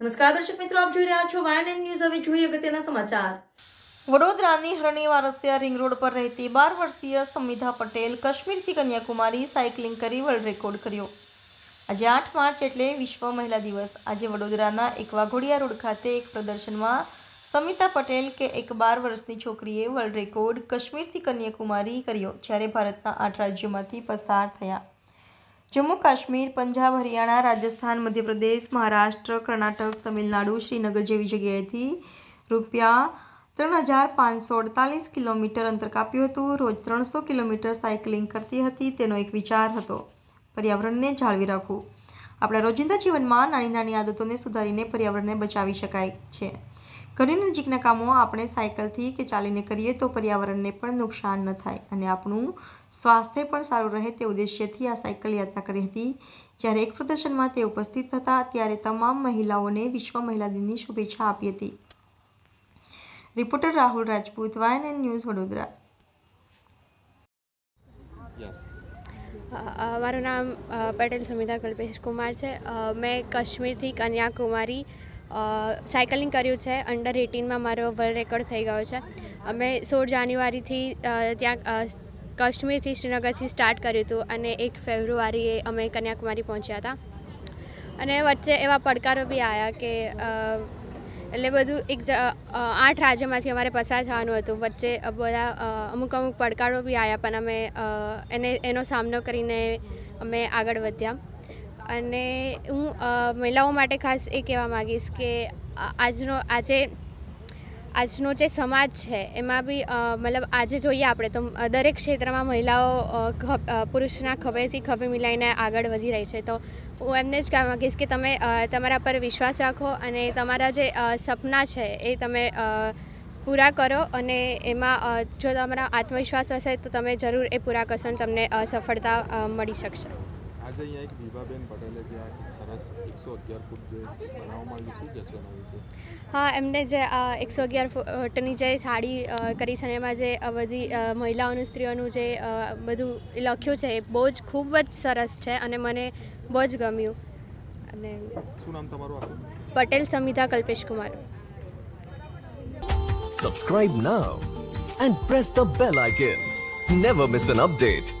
નમસ્કાર દર્શક મિત્રો, આપ જોઈ રહ્યા છો વાયન ન્યૂઝ હવે જોઈએ અગત્યના સમાચાર. વડોદરાની હરણીવા રસ્તે રિંગ રોડ પર રહેતી બાર વર્ષીય સમિધા પટેલ કાશ્મીરથી કન્યાકુમારી સાયકલિંગ કરી વર્લ્ડ રેકોર્ડ કર્યો. આજે આઠ માર્ચ એટલે વિશ્વ મહિલા દિવસ. આજે વડોદરાના એક વાઘોડિયા રોડ ખાતે એક પ્રદર્શનમાં સમિતા પટેલ કે એક બાર વર્ષની છોકરીએ વર્લ્ડ રેકોર્ડ કાશ્મીરથી કન્યાકુમારી કર્યો, જ્યારે ભારતના આઠ રાજ્યોમાંથી પસાર થયા. જમ્મુ કાશ્મીર પંજાબ, હરિયાણા, રાજસ્થાન, મધ્યપ્રદેશ, મહારાષ્ટ્ર, કર્ણાટક, તમિલનાડુ, શ્રીનગર જેવી જગ્યાએથી રૂપિયા ત્રણ હજાર પાંચસો અડતાલીસ કિલોમીટર અંતર કાપ્યું હતું. રોજ ત્રણસો કિલોમીટર સાયકલિંગ કરતી હતી. તેનો એક વિચાર હતો. પર્યાવરણને જાળવી રાખવું. આપણા રોજિંદા જીવનમાં નાની નાની આદતોને સુધારીને પર્યાવરણને બચાવી શકાય છે. ઘરની નજીકના કામો આપણે સાયકલથી કે ચાલીને કરીએ તો પર્યાવરણને પણ નુકસાન ન થાય અને આપણું સ્વાસ્થ્ય પણ સારું રહે તે ઉદ્દેશ્યથી આ સાયકલ યાત્રા કરી હતી. જ્યારે એક પ્રદર્શનમાં તે ઉપસ્થિત હતા ત્યારે તમામ મહિલાઓને વિશ્વ મહિલા દિનની શુભેચ્છા આપી હતી. રિપોર્ટર રાહુલ રાજપૂત વાયન ન્યૂઝ વડોદરા. મારું નામ પટેલ સુમિતા કલ્પેશ કુમાર છે. મેં કાશ્મીરથી કન્યાકુમારી સાયકલિંગ કર્યું છે. અંડર એટીનમાં મારો વર્લ્ડ રેકોર્ડ થઈ ગયો છે. અમે સોળ જાન્યુઆરીથી ત્યાં કાશ્મીરથી શ્રીનગરથી સ્ટાર્ટ કર્યું હતું અને એક ફેબ્રુઆરીએ અમે કન્યાકુમારી પહોંચ્યા હતા. અને વચ્ચે એવા પડકારો બી આવ્યા કે એટલે બધું એક આઠ રાજ્યોમાંથી અમારે પસાર થવાનું હતું. વચ્ચે બધા અમુક અમુક પડકારો બી આવ્યા પણ અમે એને, એનો સામનો કરીને અમે આગળ વધ્યા. અને હું મહિલાઓ માટે ખાસ એ કહેવા માગીશ કે આજનો, આજે, આજનો જે સમાજ છે, એમાં બી મતલબ આજે જોઈએ આપણે તો દરેક ક્ષેત્રમાં મહિલાઓ પુરુષના ખભેથી ખભે મિલાઈને આગળ વધી રહી છે. તો હું એમને જ કહેવા માગીશ કે તમે તમારા પર વિશ્વાસ રાખો અને તમારા જે સપના છે એ તમે પૂરા કરો અને એમાં જો તમારા આત્મવિશ્વાસ હશે તો તમે જરૂર એ પૂરા કરશો અને તમને સફળતા મળી શકશે. આજે અહીંયા એક વિભાબેન પટેલે જે આ સરસ એકસો અગિયાર ફૂટ જે બનાવવામાં આવી શું કહેશો એના વિશે? હા એમને જે એકસો અગિયાર ફૂટની જે સાડી કરી છે અને એમાં જે બધી મહિલાઓનું સ્ત્રીઓનું જે બધું લખ્યું છે એ બહુ જ ખૂબ જ સરસ છે અને મને બહુ જ ગમ્યું. અને શું નામ તમારું Patel Samita Kalpesh Kumar. Subscribe now and press the bell icon never miss an update.